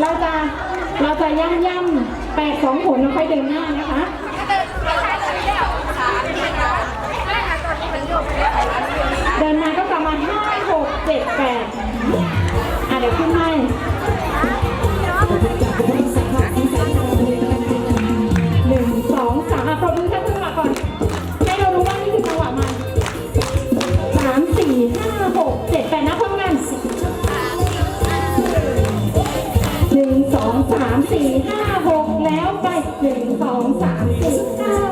เราจะเราจะย่ำย่ำแปดสองผลเราไปเดินหน้านะคะเดินมาก็ประมาณห้าหกเจ็ดแปดอะเดี๋ยวขึ้นให้ สี่ห้าหกแล้วไปหนึ่งสองสามสี่ห้า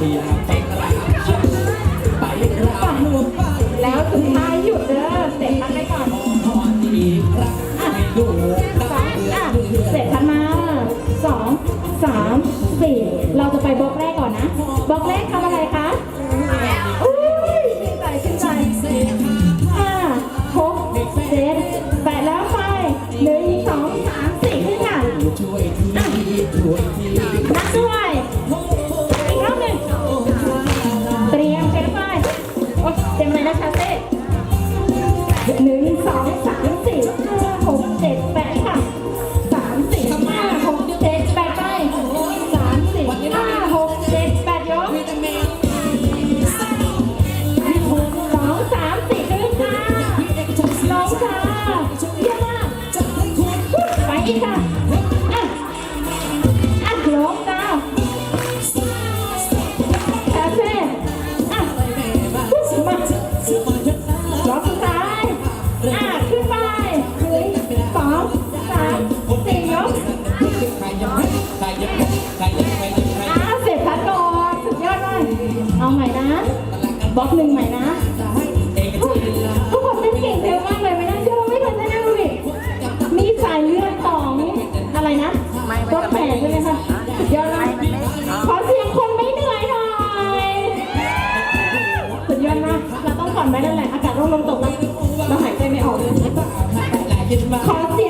Yeah. บล็อกหนึ่งใหม่นะทุกคนเป็นเก่งเร็วมากเลยไม่น่าเชื่อว่าไม่ทันได้ดูดิมีสายเลือดของอะไรนะรถแห่ใช่ไหมคะยอดมากขอเสียงคนไม่เหนื่อยหน่อยสุดยอดมากเราต้องผ่อนไหมนั่นแหละอากาศร่มลมตกนะเราหายใจไม่ออกเลยขอเสียง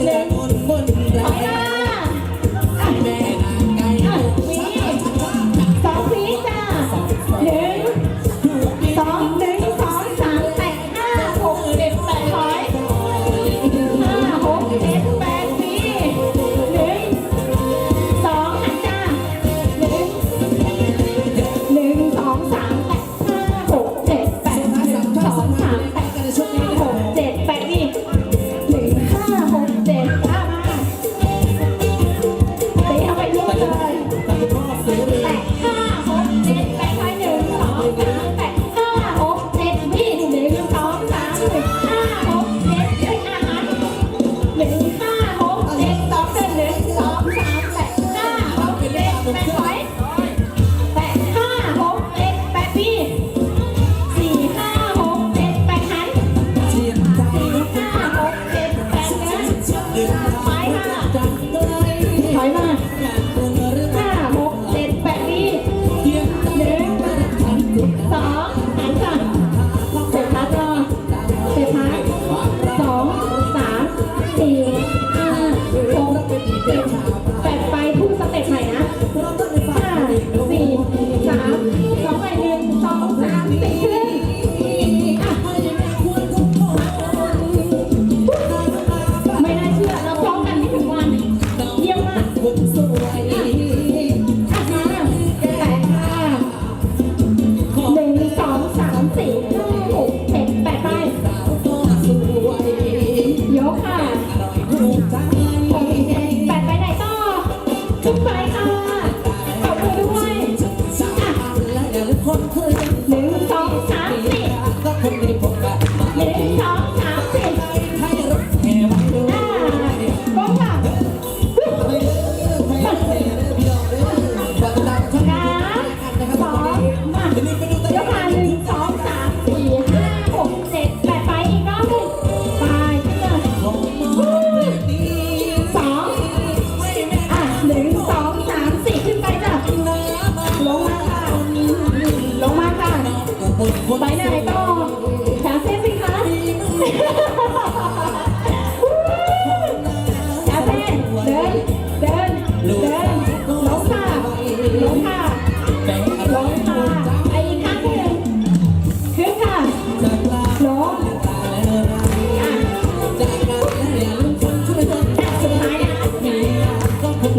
네.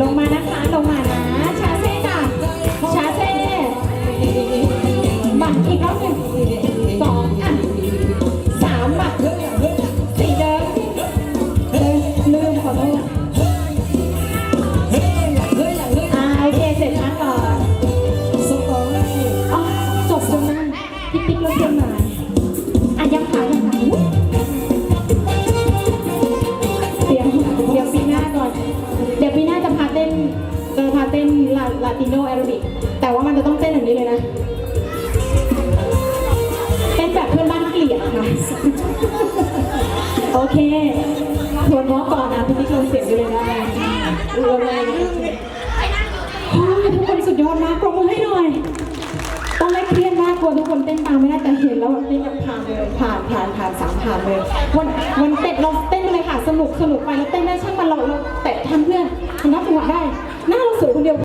ลงมานะคะ ลงมานะ ชาเซ่จ้ะชาเซ่บัตรอีกรอบหนึ่งสองอะสามบัตรสี่เดินเดินลืมขอโทษอ่าโอเคเสร็จแล้วก่อนอ๋อจบจนนั่นพี่ปิ๊กรถเพื่อนมาอะยังขาย ว่ามันจะต้องเต้นอย่างนี้เลยนะเต้นแบบเพื่อนบ้านเกลียดค่ะโอเคทวนวอก่อนนะพี่ปิ๊กลงเสียงดูเลยนะลงเลยทุกคนสุดยอดมากปรบมือให้หน่อยตอนแรกเครียดมากกลัวทุกคนเต้นตามไม่ได้แต่เห็นแล้วแบบเต้นแบบผ่านเลยผ่านผ่านผ่านสามผ่านเลยวันวันเต้นเราเต้นเลยค่ะสนุกสนุกไปแล้วเต้นได้ช่างมันเราเราแต่ทันเพื่อนทันนับจังหวะได้